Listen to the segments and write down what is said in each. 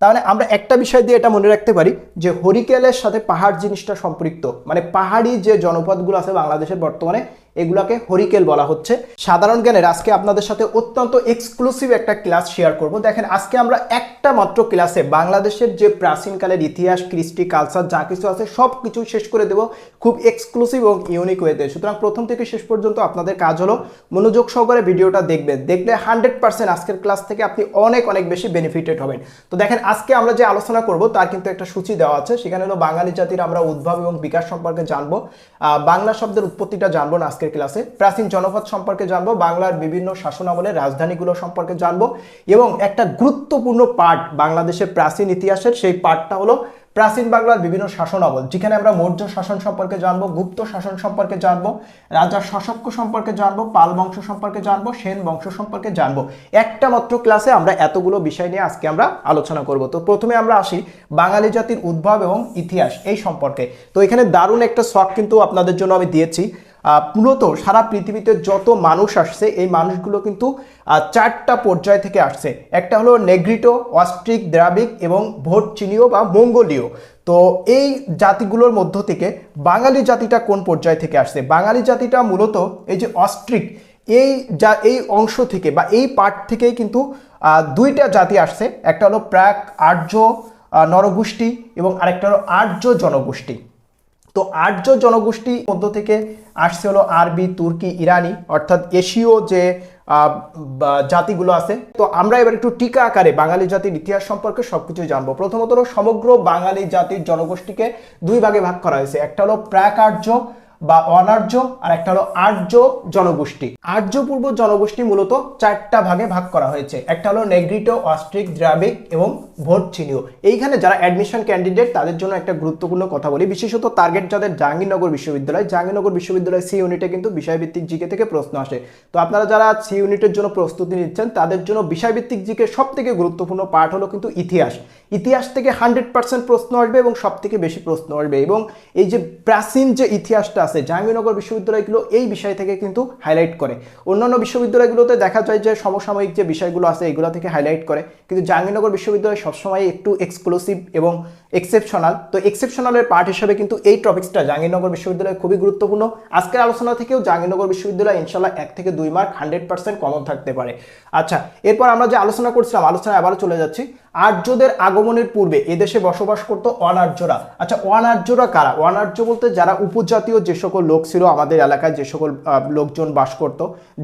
তাহলে আমরা একটা বিষয় দিয়ে এটা মনে রাখতে পারি যে হরিকেলের সাথে পাহাড় জিনিসটা সম্পৃক্ত। মানে পাহাড়ি যে জনপদগুলো আছে বাংলাদেশের বর্তমানে এগুলাকে হরিকেল বলা হচ্ছে। সাধারণ জ্ঞানের আজকে আপনাদের সাথে অত্যন্ত এক্সক্লুসিভ একটা ক্লাস শেয়ার করব। দেখেন, আজকে আমরা একটা মাত্র ক্লাসে বাংলাদেশের যে প্রাচীনকালের ইতিহাস, কৃষ্টি কালচার যা কিছু আছে সব কিছু শেষ করে দেব খুব এক্সক্লুসিভ এবং ইউনিক ওয়েতে সুতরাং প্রথম থেকে শেষ পর্যন্ত আপনাদের কাজ হলো মনোযোগ সহকারে ভিডিওটা দেখবেন। দেখলে হান্ড্রেড পার্সেন্ট আজকের ক্লাস থেকে আপনি অনেক অনেক বেশি বেনিফিটেড হবেন। তো দেখেন, আজকে আমরা যে আলোচনা করব, তার কিন্তু একটা সূচি দেওয়া আছে। সেখানে হলো বাঙালি জাতির আমরা উদ্ভব এবং বিকাশ সম্পর্কে জানব। বাংলা শব্দের উৎপত্তিটা জানব না আজকের ক্লাসে প্রাচীন জনপদ সম্পর্কে জানব, বাংলার বিভিন্ন শাসনামলের রাজধানীগুলো সম্পর্কে জানব এবং একটা গুরুত্বপূর্ণ পার্ট বাংলাদেশের প্রাচীন ইতিহাসের, সেই পার্টটা হলো প্রাচীন বাংলার বিভিন্ন শাসনামল। যেখানে আমরা মৌর্য শাসন সম্পর্কে জানব, গুপ্ত শাসন সম্পর্কে জানব, রাজা শশক্য সম্পর্কে জানব, পাল বংশ সম্পর্কে জানব, সেন বংশ সম্পর্কে জানব। একটা মাত্র ক্লাসে আমরা এতগুলো বিষয় নিয়ে আজকে আমরা আলোচনা করব। তো প্রথমে আমরা আসি বাঙালি জাতির উদ্ভব এবং ইতিহাস এই সম্পর্কে। তো এখানে দারুণ একটা শখ কিন্তু আপনাদের জন্য আমি দিয়েছি। মূলত সারা পৃথিবীতে যত মানুষ আসছে, এই মানুষগুলো কিন্তু চারটা পর্যায় থেকে আসছে। একটা হলো নেগ্রিটো, অস্ট্রিক দ্রাবিক এবং ভোট চিনীয় বা মঙ্গোলীয়। তো এই জাতিগুলোর মধ্য থেকে বাঙালি জাতিটা কোন পর্যায় থেকে আসছে? বাঙালি জাতিটা মূলত এই যে অস্ট্রিক, এই যা, এই অংশ থেকে বা এই পার্ট থেকেই কিন্তু দুইটা জাতি আসছে। একটা হলো প্রাক আর্য নরগোষ্ঠী এবং আরেকটা হলো আর্য জনগোষ্ঠী। তো আর্য জনগোষ্ঠী মধ্য থেকে আসছে হলো আরবি, তুর্কি, ইরানি, অর্থাৎ এশীয় যে জাতিগুলো আছে। তো আমরা এবার একটু টিকা আকারে বাঙালি জাতির ইতিহাস সম্পর্কে সবকিছু জানব। প্রথমত সমগ্র বাঙালি জাতির জনগোষ্ঠীকে দুই ভাগে ভাগ করা হয়েছে। একটা হলো প্রাক আর্য বা অনার্য, আর একটা হলো আর্য জনগোষ্ঠী। আর্য পূর্ব জনগোষ্ঠী মূলত চারটা ভাগে ভাগ করা হয়েছে। একটা হলো নেগ্রিটো, অস্ট্রিক দ্রাবিক এবং ভোট চিনীয় এইখানে যারা অ্যাডমিশন ক্যান্ডিডেট তাদের জন্য একটা গুরুত্বপূর্ণ কথা বলি। বিশেষত টার্গেট যাদের জাহাঙ্গীরনগর বিশ্ববিদ্যালয় জাহাঙ্গীরনগর বিশ্ববিদ্যালয় সি ইউনিটে কিন্তু বিষয়ভিত্তিক জিকে থেকে প্রশ্ন আসে। তো আপনারা যারা সি ইউনিটের জন্য প্রস্তুতি নিচ্ছেন, তাদের জন্য বিষয়ভিত্তিক জিকে সব থেকে গুরুত্বপূর্ণ পার্ট হলো কিন্তু ইতিহাস। ইতিহাস থেকে হান্ড্রেড পার্সেন্ট প্রশ্ন আসবে এবং সব থেকে বেশি প্রশ্ন আসবে। এবং এই যে প্রাচীন যে ইতিহাসটা আছে জাহাঙ্গীরনগর বিশ্ববিদ্যালয়গুলো এই বিষয় থেকে কিন্তু হাইলাইট করে। অন্যান্য বিশ্ববিদ্যালয়গুলোতে দেখা যায় যে সমসাময়িক যে বিষয়গুলো আছে, এগুলো থেকে হাইলাইট করে। কিন্তু জাহাঙ্গীরনগর বিশ্ববিদ্যালয় সবসময় একটু এক্সক্লুসিভ এবং এক্সেপশনাল তো এক্সেপশনালের পার্ট হিসেবে কিন্তু এই টপিক্সটা জাহাঙ্গীরনগর বিশ্ববিদ্যালয় খুবই গুরুত্বপূর্ণ। আজকের আলোচনা থেকেও জাহাঙ্গীরনগর বিশ্ববিদ্যালয় ইনশাল্লাহ এক থেকে দুই মার্ক হান্ড্রেড পার্সেন্ট কমন থাকতে পারে। আচ্ছা এরপর আমরা যে আলোচনা করছিলাম আলোচনা আবারও চলে যাচ্ছি। আর্যদের আগমনের পূর্বে এদেশে বসবাস করত অনার্যরা। আচ্ছা অনার্যরা কারা? অনার্য বলতে যারা উপজাতীয় যে সকল লোক ছিল আমাদের এলাকায়, যে সকল লোকজন বাস করত,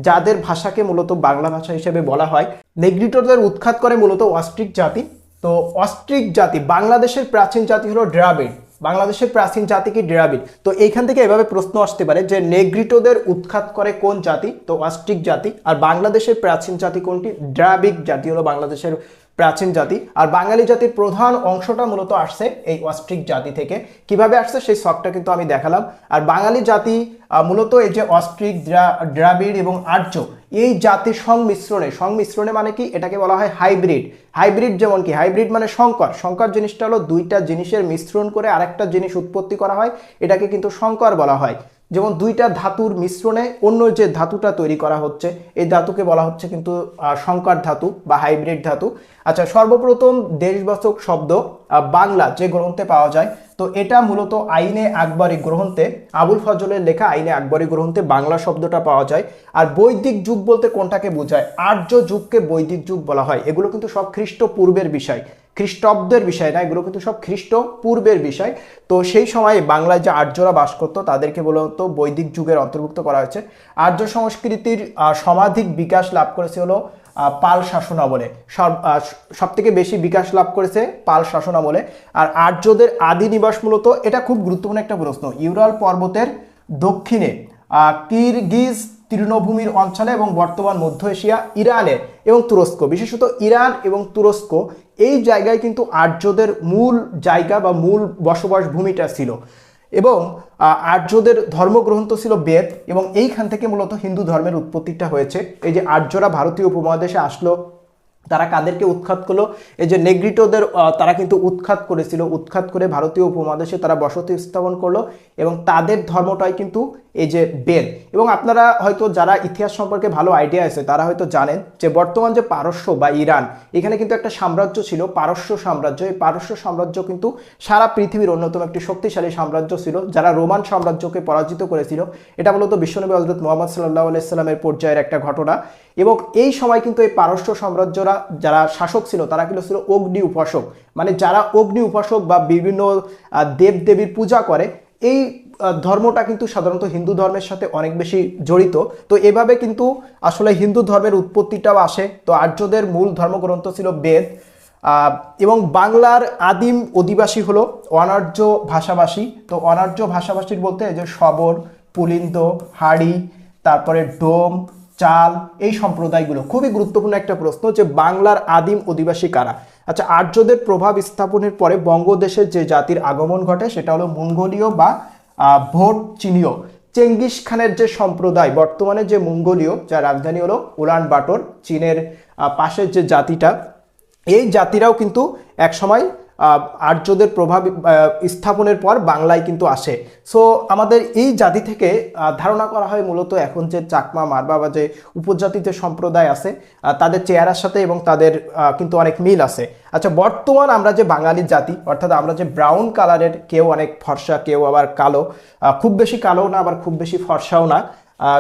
যাদের ভাষাকে মূলত বাংলা ভাষা হিসেবে বলা হয়। নেগ্রিটোদের উৎখাত করে মূলত অস্ট্রিক জাতি। তো অস্ট্রিক জাতি, বাংলাদেশের প্রাচীন জাতি হলো ড্রাবিড। বাংলাদেশের প্রাচীন জাতি কি ড্রাবিড? তো এইখান থেকে এভাবে প্রশ্ন আসতে পারে যে নেগ্রিটোদের উৎখাত করে কোন জাতি? তো অস্ট্রিক জাতি। আর বাংলাদেশের প্রাচীন জাতি কোনটি? দ্রাবিক জাতি হলো বাংলাদেশের প্রাচীন জাতি। আর বাঙালি জাতির প্রধান অংশটা মূলত আসছে এই অস্ট্রিক জাতি থেকে। কীভাবে আসছে সেই শখটা কিন্তু আমি দেখালাম। আর বাঙালি জাতি মূলত এই যে অস্ট্রিক দ্রা- দ্রাবিড় এবং আর্য, এই জাতির সংমিশ্রণে সংমিশ্রণে মানে কি? এটাকে বলা হয় হাইব্রিড। হাইব্রিড যেমন কি? হাইব্রিড মানে সংকর সংকর জিনিসটা হলো দুইটা জিনিসের মিশ্রণ করে আরেকটা জিনিস উৎপত্তি করা হয়। এটাকে কিন্তু সংকর বলা হয়। যেমন দুইটা ধাতুর মিশ্রণে অন্য যে ধাতুটা তৈরি করা হচ্ছে, এই ধাতুকে বলা হচ্ছে কিন্তু সংকর ধাতু বা হাইব্রিড ধাতু। আচ্ছা সর্বপ্রথম দেশবাচক শব্দ বাংলা যে গ্রন্থে পাওয়া যায় তো এটা মূলত আইনে আকবরী গ্রন্থে, আবুল ফজলের লেখা আইনে আকবরী গ্রন্থে বাংলা শব্দটা পাওয়া যায়। আর বৈদিক যুগ বলতে কোনটাকে বোঝায়? আর্য যুগকে বৈদিক যুগ বলা হয়। এগুলো কিন্তু সব খ্রিস্টপূর্বের বিষয়। খ্রিস্টাব্দের বিষয় না, এগুলো কিন্তু সব খ্রিস্ট পূর্বের বিষয়। তো সেই সময়ে বাংলায় যে আর্যরা বাস করতো, তাদেরকে বলতো বৈদিক যুগের অন্তর্ভুক্ত করা হয়েছে। আর্য সংস্কৃতির সমাধিক বিকাশ লাভ করেছে হলো পাল শাসন আমলে। সব থেকে বেশি বিকাশ লাভ করেছে পাল শাসন আমলে। আর আর্যদের আদি নিবাস মূলত, এটা খুব গুরুত্বপূর্ণ একটা প্রশ্ন। ইউরাল পর্বতের দক্ষিণে কিরগিজ তৃণভূমির অঞ্চলে এবং বর্তমান মধ্য এশিয়া, ইরানে এবং তুরস্ক। বিশেষত ইরান এবং তুরস্ক, এই জায়গায় কিন্তু আর্যদের মূল জায়গা বা মূল বসবাস ভূমিটা ছিল। এবং আর্যদের ধর্মগ্রন্থ ছিল বেদ এবং এইখান থেকে মূলত হিন্দু ধর্মের উৎপত্তিটা হয়েছে। এই যে আর্যরা ভারতীয় উপমহাদেশে আসলো, তারা কাদেরকে উৎখাত করল? এই যে নেগ্রিটোদের তারা কিন্তু উৎখাত করেছিল। উৎখাত করে ভারতীয় উপমহাদেশে তারা বসতি স্থাপন করল এবং তাদের ধর্মটাই কিন্তু এই যে বেদ। এবং আপনারা হয়তো যারা ইতিহাস সম্পর্কে ভালো আইডিয়া আছে, তারা হয়তো জানেন যে বর্তমান যে পারস্য বা ইরান, এখানে কিন্তু একটা সাম্রাজ্য ছিল, পারস্য সাম্রাজ্য। এই পারস্য সাম্রাজ্য কিন্তু সারা পৃথিবীর অন্যতম একটি শক্তিশালী সাম্রাজ্য ছিল, যারা রোমান সাম্রাজ্যকে পরাজিত করেছিল। এটা মূলত বিশ্বনবী হজরত মোহাম্মদ সাল্লাহ আলাইস্লামের পর্যায়ের একটা ঘটনা। এবং এই সময় কিন্তু এই পারস্য সাম্রাজ্যরা যারা শাসক ছিল, তারা কিন্তু ছিল অগ্নি উপাসক। মানে যারা অগ্নি উপাসক বা বিভিন্ন দেব দেবীর পূজা করে, এই ধর্মটা কিন্তু সাধারণত হিন্দু ধর্মের সাথে অনেক বেশি জড়িত। তো এভাবে কিন্তু আসলে হিন্দু ধর্মের উৎপত্তিটাও আসে। তো আর্যদের মূল ধর্মগ্রন্থ ছিল বেদ। এবং বাংলার আদিম অধিবাসী হলো অনার্য ভাষাভাষী। তো অনার্য ভাষাভাষীর বলতে যে শবর, পুলিন্দ, হাড়ি, তারপরে ডোম, চাল এই সম্প্রদায়গুলো। খুবই গুরুত্বপূর্ণ একটা প্রশ্ন যে বাংলার আদিম অধিবাসী কারা? আচ্ছা আর্যদের প্রভাব স্থাপনের পরে বঙ্গদেশের যে জাতির আগমন ঘটে সেটা হলো মঙ্গোলীয় বা ভোট চিনিও। চেঙ্গিস খানের যে সম্প্রদায়, বর্তমানে যে মঙ্গোলীয়, যার রাজধানী হলো উলান বাটর, চীনের পাশের যে জাতিটা, এই জাতিরাও কিন্তু একসময় আর্যদের প্রভাব স্থাপনের পর বাংলায় কিন্তু আসে। সো আমাদের এই জাতি থেকে ধারণা করা হয় মূলত এখন যে চাকমা, মারবা বা যে উপজাতি যে সম্প্রদায় আছে তাদের চেহারার সাথে এবং তাদের কিন্তু অনেক মিল আছে। আচ্ছা বর্তমান আমরা যে বাঙালি জাতি, অর্থাৎ আমরা যে ব্রাউন কালারের কেউ অনেক ফর্সা, কেউ আবার কালো খুব বেশি কালো না, আবার খুব বেশি ফর্সাও না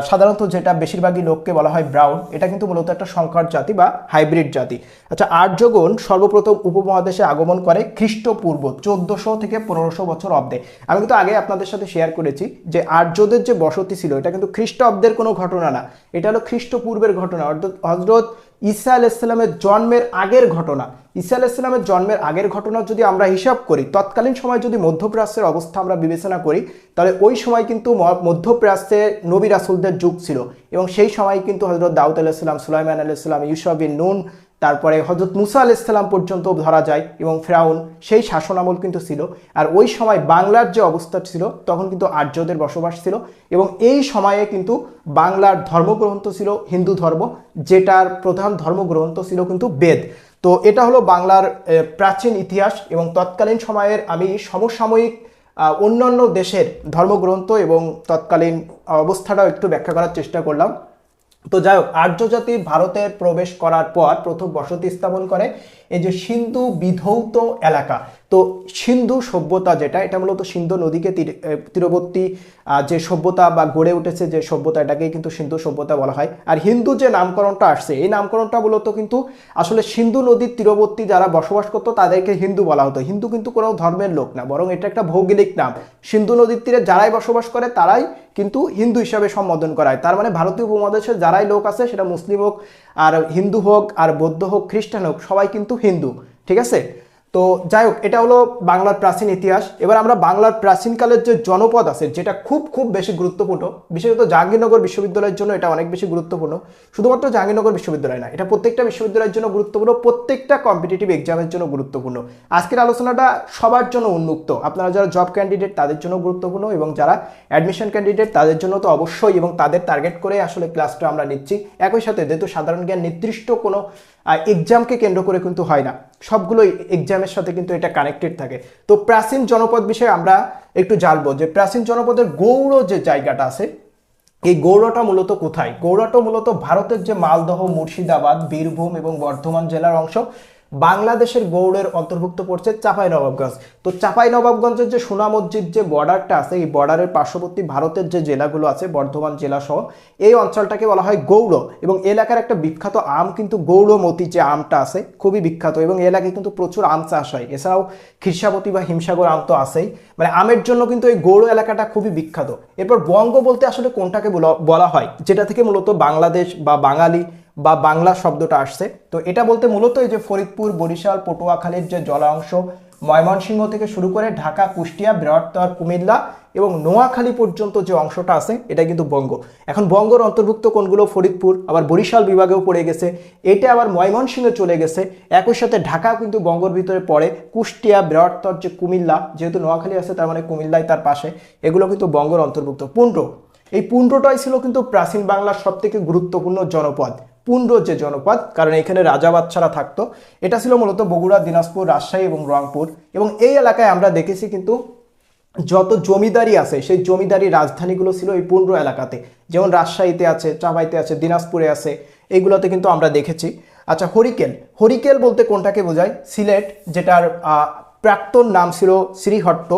সাধারণত যেটা বেশিরভাগই লোককে বলা হয় ব্রাউন, এটা কিন্তু মূলত একটা সংকর জাতি বা হাইব্রিড জাতি। আচ্ছা আর্যগণ সর্বপ্রথম উপমহাদেশে আগমন করে খ্রিস্টপূর্ব, চোদ্দশো থেকে পনেরোশো বছর অব্দে। আমি কিন্তু আগে আপনাদের সাথে শেয়ার করেছি যে আর্যদের যে বসতি ছিল, এটা কিন্তু খ্রিস্টাব্দের কোনো ঘটনা না। এটা হলো খ্রিস্টপূর্বের ঘটনা। অর্থাৎ হজরত ঈসা আলাইসাল্লামের জন্মের আগের ঘটনা। ঈসা আলাইসাল্লামের জন্মের আগের ঘটনা যদি আমরা হিসাব করি, তৎকালীন সময় যদি মধ্যপ্রাচ্যের অবস্থা আমরা বিবেচনা করি, তাহলে ওই সময় কিন্তু মধ্যপ্রাচ্যে নবী রাসুলদের যুগ ছিল এবং সেই সময় কিন্তু হজরত দাউদ আলাইসাল্লাম সুলাইমান আলাইসাল্লাম ইউসবিন নুন তারপরে হজরত মুসা আলাইসাল্লাম পর্যন্ত ধরা যায় এবং ফ্রাউন সেই শাসনামল কিন্তু ছিল। আর ওই সময় বাংলার যে অবস্থা ছিল, তখন কিন্তু আর্যদের বসবাস ছিল এবং এই সময়ে কিন্তু বাংলার ধর্মগ্রন্থ ছিল হিন্দু ধর্ম, যেটার প্রধান ধর্মগ্রন্থ ছিল কিন্তু বেদ। তো এটা হলো বাংলার প্রাচীন ইতিহাস এবং তৎকালীন সময়ের আমি সমসাময়িক অন্যান্য দেশের ধর্মগ্রন্থ এবং তৎকালীন অবস্থাটাও একটু ব্যাখ্যা করার চেষ্টা করলাম। তো যাই হোক আর্য জাতি ভারতের প্রবেশ করার পর প্রথম বসতি স্থাপন করে এই যে সিন্ধু বিধৌত এলাকা। তো সিন্ধু সভ্যতা যেটা, এটা মূলত সিন্ধু নদীকে তীরবর্তী যে সভ্যতা বা গড়ে উঠেছে যে সভ্যতা, এটাকেই কিন্তু সিন্ধু সভ্যতা বলা হয়। আর হিন্দু যে নামকরণটা আসছে, এই নামকরণটা মূলত কিন্তু আসলে সিন্ধু নদীর তীরবর্তী যারা বসবাস করতো, তাদেরকে হিন্দু বলা হতো। হিন্দু কিন্তু কোনো ধর্মের লোক না, বরং এটা একটা ভৌগোলিক নাম। সিন্ধু নদীর তীরে যারাই বসবাস করে, তারাই কিন্তু হিন্দু হিসাবে সম্বোধন করা হয় তার মানে ভারতীয় উপমহাদেশে যারাই লোক আছে, সেটা মুসলিম হোক, আর হিন্দু হোক, আর বৌদ্ধ হোক, খ্রিস্টান হোক, সবাই কিন্তু হিন্দু, ঠিক আছে? তো যাই হোক, এটা হলো বাংলার প্রাচীন ইতিহাস। এবার আমরা বাংলার প্রাচীনকালের যে জনপদ আছে, যেটা খুব খুব বেশি গুরুত্বপূর্ণ, বিশেষত জাহাঙ্গীরনগর বিশ্ববিদ্যালয়ের জন্য এটা অনেক বেশি গুরুত্বপূর্ণ। শুধুমাত্র জাহাঙ্গীরনগর বিশ্ববিদ্যালয় না, এটা প্রত্যেকটা বিশ্ববিদ্যালয়ের জন্য গুরুত্বপূর্ণ, প্রত্যেকটা কম্পিটিটিভ এক্সামের জন্য গুরুত্বপূর্ণ। আজকের আলোচনাটা সবার জন্য উন্মুক্ত। আপনারা যারা জব ক্যান্ডিডেট তাদের জন্য গুরুত্বপূর্ণ এবং যারা অ্যাডমিশন ক্যান্ডিডেট তাদের জন্য তো অবশ্যই এবং তাদের টার্গেট করে আসলে ক্লাসটা আমরা নিচ্ছি। একই সাথে যেহেতু সাধারণ জ্ঞান নির্দিষ্ট কোনো এক্সামকে কেন্দ্র করে কিন্তু হয় না। সবগুলোই এক্সামের সাথে কিন্তু এটা কানেক্টেড থাকে। তো প্রাচীন জনপদ বিষয়ে আমরা একটু জানব যে প্রাচীন জনপদের গৌড় যে জায়গাটা আছে, এই গৌড়টা মূলত কোথায়? গৌড়টা মূলত ভারতের যে মালদহ, মুর্শিদাবাদ, বীরভূম এবং বর্ধমান জেলার অংশ। বাংলাদেশের গৌড়ের অন্তর্ভুক্ত পড়ছে চাপাই নবাবগঞ্জ। তো চাপাই নবাবগঞ্জের যে সোনা মসজিদ যে বর্ডারটা আছে, এই বর্ডারের পার্শ্ববর্তী ভারতের যে জেলাগুলো আছে, বর্ধমান জেলা সহ এই অঞ্চলটাকে বলা হয় গৌড়। এবং এলাকার একটা বিখ্যাত আম কিন্তু গৌড়মতি যে আমটা আছে, খুবই বিখ্যাত। এবং এলাকায় কিন্তু প্রচুর আম চাষ হয়। এছাড়াও খিরসাবতী বা হিমসাগর আম তো আছেই। মানে আমের জন্য কিন্তু এই গৌড় এলাকাটা খুবই বিখ্যাত। এরপর বঙ্গ বলতে আসলে কোনটাকে বলা হয়? যেটা থেকে মূলত বাংলাদেশ বা বাঙালি বা বাংলা শব্দটা আসছে। তো এটা বলতে মূলত এই যে ফরিদপুর, বরিশাল, পটুয়াখালীর যে জলাংশ ময়মনসিংহ থেকে শুরু করে ঢাকা, কুষ্টিয়া বৃহত্তর কুমিল্লা এবং নোয়াখালী পর্যন্ত যে অংশটা আছে, এটা কিন্তু বঙ্গ। এখন বঙ্গর অন্তর্ভুক্ত কোনগুলো? ফরিদপুর, আবার বরিশাল বিভাগেও পড়ে গেছে। এটা আবার ময়মনসিংহে চলে গেছে। একই সাথে ঢাকা কিন্তু বঙ্গর ভিতরে পড়ে। কুষ্টিয়া বৃহত্তর যে কুমিল্লা, যেহেতু নোয়াখালী আছে, তার মানে কুমিল্লাই তার পাশে। এগুলো কিন্তু বঙ্গর অন্তর্ভুক্ত। পুন্ড্র। এই পুন্ড্রটাই ছিল কিন্তু প্রাচীন বাংলার সব থেকে গুরুত্বপূর্ণ জনপদ। পুন্ড যে জনপদ, কারণ এখানে রাজা বাচ্চারা থাকতো, এটা ছিল মূলত বগুড়া, দিনাজপুর, রাজশাহী এবং রংপুর। এবং এই এলাকায় আমরা দেখেছি কিন্তু যত জমিদারি আছে, সেই জমিদারি রাজধানীগুলো ছিল এই পুন্ড্র এলাকাতে। যেমন রাজশাহীতে আছে, চাঁপাইতে আছে, দিনাজপুরে আছে এইগুলোতে কিন্তু আমরা দেখেছি। আচ্ছা হরিকেল। হরিকেল বলতে কোনটাকে বোঝায়? সিলেট, যেটার প্রাক্তন নাম ছিল শ্রীহট্ট।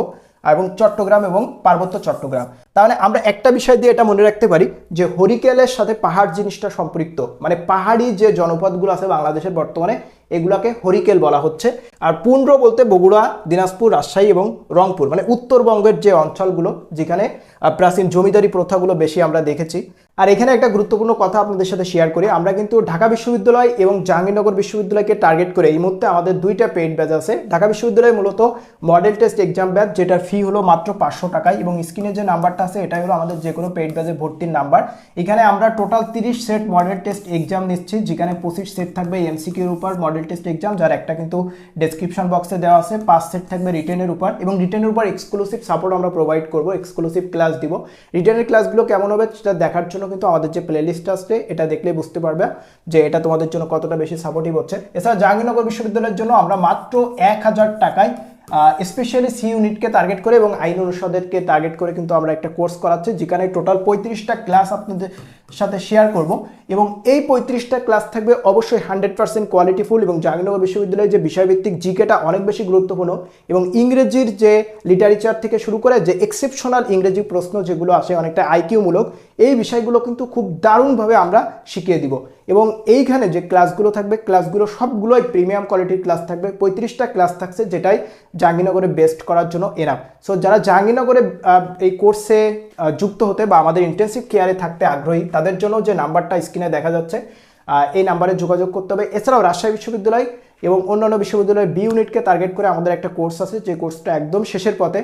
এবং চট্টগ্রাম এবং পার্বত্য চট্টগ্রাম। তাহলে আমরা একটা বিষয় দিয়ে এটা মনে রাখতে পারি যে হরিকেলের সাথে পাহাড় জিনিসটা সম্পৃক্ত। মানে পাহাড়ি যে জনপদগুলো আছে বাংলাদেশের বর্তমানে, এগুলাকে হরিকেল বলা হচ্ছে। আর পুন্ড্র বলতে বগুড়া, দিনাজপুর, রাজশাহী এবং রংপুর মানে উত্তরবঙ্গের যে অঞ্চলগুলো, যেখানে প্রাচীন জমিদারি প্রথাগুলো বেশি আমরা দেখেছি। আর এখানে একটা গুরুত্বপূর্ণ কথা আপনাদের সাথে শেয়ার করি। আমরা কিন্তু ঢাকা বিশ্ববিদ্যালয় এবং জাহাঙ্গীরনগর বিশ্ববিদ্যালয়কে টার্গেট করে এই মুহূর্তে আমাদের দুইটা পেইড ব্যাচ আছে। ঢাকা বিশ্ববিদ্যালয় মূলত মডেল টেস্ট এক্সাম ব্যাচ যেটার ফি হলো মাত্র পাঁচশো টাকায় এবং স্ক্রিনে যে নাম্বারটা আছে, এটাই হলো আমাদের যে কোনো পেইড ব্যাচে ভর্তির নাম্বার এখানে আমরা টোটাল তিরিশ সেট মডেল টেস্ট এক্সাম নিচ্ছি, যেখানে পঁচিশ সেট থাকবে এমসিকিউর উপর মডেল টেস্ট এক্সাম যার একটা কিন্তু ডেসক্রিপশন বক্সে দেওয়া আছে। পাঁচ সেট থাকবে রিটেনের উপর এবং রিটেনের উপর এক্সক্লুসিভ সাপোর্ট আমরা প্রোভাইড করব এক্সক্লুসিভ ক্লাস দিব। রিটেনের ক্লাসগুলো কেমন হবে সেটা দেখার জন্য কিন্তু আমাদের যে প্লেলিস্ট আসছে এটা দেখলে বুঝতে পারবে যে এটা তোমাদের জন্য কতটা বেশি সাপোর্টিভ হচ্ছে। এছাড়া জাহাঙ্গীরনগর বিশ্ববিদ্যালয়ের জন্য আমরা মাত্র এক হাজার টাকায় স্পেশালি সি ইউনিটকে টার্গেট করে এবং আইন অনুষদেরকে টার্গেট করে কিন্তু আমরা একটা কোর্স করাচ্ছি, যেখানে টোটাল পঁয়ত্রিশটা ক্লাস আপনাদের সাথে শেয়ার করব। এবং এই পঁয়ত্রিশটা ক্লাস থাকবে অবশ্যই হান্ড্রেড পার্সেন্ট কোয়ালিটিফুল এবং জাহাঙ্গীরনগর বিশ্ববিদ্যালয়ের যে বিষয়ভিত্তিক জিকেটা অনেক বেশি গুরুত্বপূর্ণ এবং ইংরেজির যে লিটারেচার থেকে শুরু করে যে এক্সেপশনাল ইংরেজি প্রশ্ন যেগুলো আসে অনেকটা আইকিউমূলক এই বিষয়গুলো কিন্তু খুব দারুণভাবে আমরা শিখিয়ে দিব। এবং এইখানে যে ক্লাসগুলো থাকবে ক্লাসগুলো সবগুলোই প্রিমিয়াম কোয়ালিটির ক্লাস থাকবে। পঁয়ত্রিশটা ক্লাস থাকছে যেটাই জাহাঙ্গীরনগরে বেস্ট করার জন্য এনাফ সো যারা জাহাঙ্গীরনগরে এই কোর্সে যুক্ত হতে বা আমাদের ইন্টেন্সিভ কেয়ারে থাকতে আগ্রহী তাদের জন্য যে নাম্বারটা স্ক্রিনে দেখা যাচ্ছে এই নাম্বারে যোগাযোগ করতে হবে। এছাড়াও রাজশাহী বিশ্ববিদ্যালয় এবং অন্যান্য বিশ্ববিদ্যালয়ের বি ইউনিটকে টার্গেট করে আমাদের একটা কোর্স আছে, যে কোর্সটা একদম শেষের পথে।